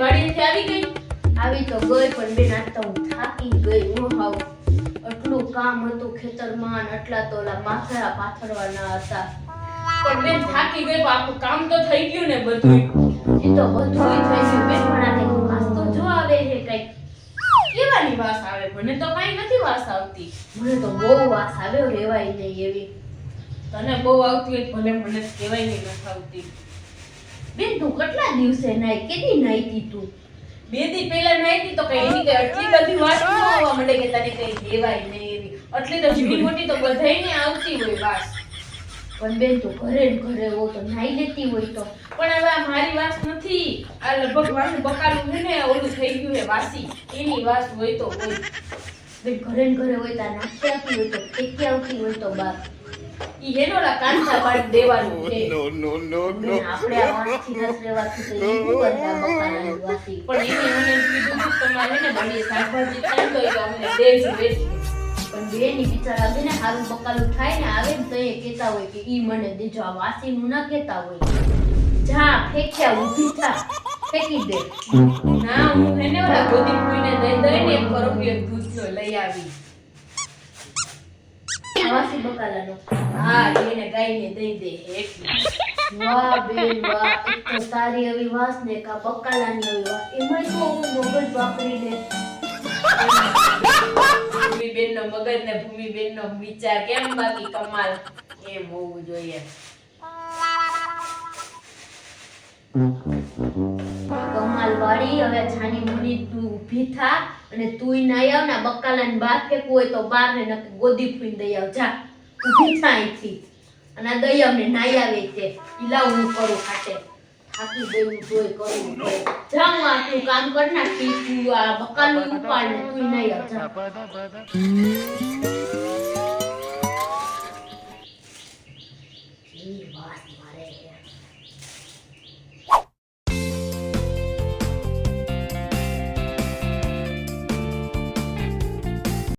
વાડીએથી આવી ગઈ? આવી તો ગઈ પણ બેન આજ તો થાકી ગઈ હું હાવ. આટલું કામ હતું ખેતરમાં આટલા તો માથરા પાથરવાના હતા. પણ બેન થાકી ગઈ પણ આપણું કામ તો થઈ ગયું ને બધું. એ તો બધું થઈ ગયું બેન પણ આ વાસ તો જો આવે છે કઈ કેવાની વાસ આવે? મને તો કઈ નથી વાસ આવતી. મને તો બહુ વાસ આવે રેવાય નહીં એવી. તને બહુ આવતી હોય ભલે મને કહેવાય નહીં નથી આવતી. બેન તું કેટલા દિવસે નાઈ કેટલી નાઈતી તું બે દી પહેલા નાઈતી તો કઈ નહીં આટલી બધી વાત ન આવવા માંડે કે તને કઈ દેવાય નહીં એવી. આટલી તો જીવી મોટી તો બધાયને આવતી હોય વાસ પણ બેન તો ઘરે ને ઘરે હો તો નાઈ લેતી હોય તો. પણ હવે આ મારી વાસ નથી. આ લગભગ મારું બકાલું છે ને ઓલું થઈ ગયું છે વાસી. એની વાસ હોય તો હોય. બેન ઘરે ને ઘરે હોય તો આ નાખી આપી હોય તો ફેંકી આવતી હોય તો બાર ઈ હેનો લા કાંઠા પાડી દેવાનું છે No, no, no, no. આપણે આ વાંસથી નથી રહેવાતું તો ઈ શું કરે આ બકાલાની વાસી? પણ એને મને કીધું કે તમારે ને બધી શાકભાજી ખાવી હોય તો અમને દેજો વેચી. પણ બેન બિચારા છે હારું બકાલું થાય ને આવે ને તો એ કહેતા હોય કે ઈ મને દેજો આ વાસીનું ના કહેતા હોય જા ફેંક્યા ઊભી થા ફેંકી દે ના હું એને ઓલા ગોદી ફૂઈને દઈ દઈ એક બરોબર દૂધનો લઈ આવી વાસી બકાલાનો હા એને ગાયને દઈ દે એટલું. વાહ બેન વાહ. એક તો તારી આવી વાસ ને કા બકાલાની આવી વાસ. એમાં તો હું મગજ વાપરી લે. ભૂમિબેન નો મગજ ને ભૂમિબેન નો વિચાર કેમ બાકી કમાલ? એમ હોવું જોઈએ. કમાલ વાળી હવે છાની મુની તું ઊભી થા. અને તુંય ના આવ ના બક્કાલાને બહાર ફેંકવું હોય તો બહાર ને નક્કી ગોદી ફૂઈને દઈ આવ. જા. ઊભી થા અહીંથી. અને દઈ ને નાઈ આવે તે લાવ હું કરું ખાતે. આખી દેવું તોય કરું જા હું આટલું કામ કર નાખી તું આ બક્કાલું ઉપાડ ને તું નાઈ આવ. જા.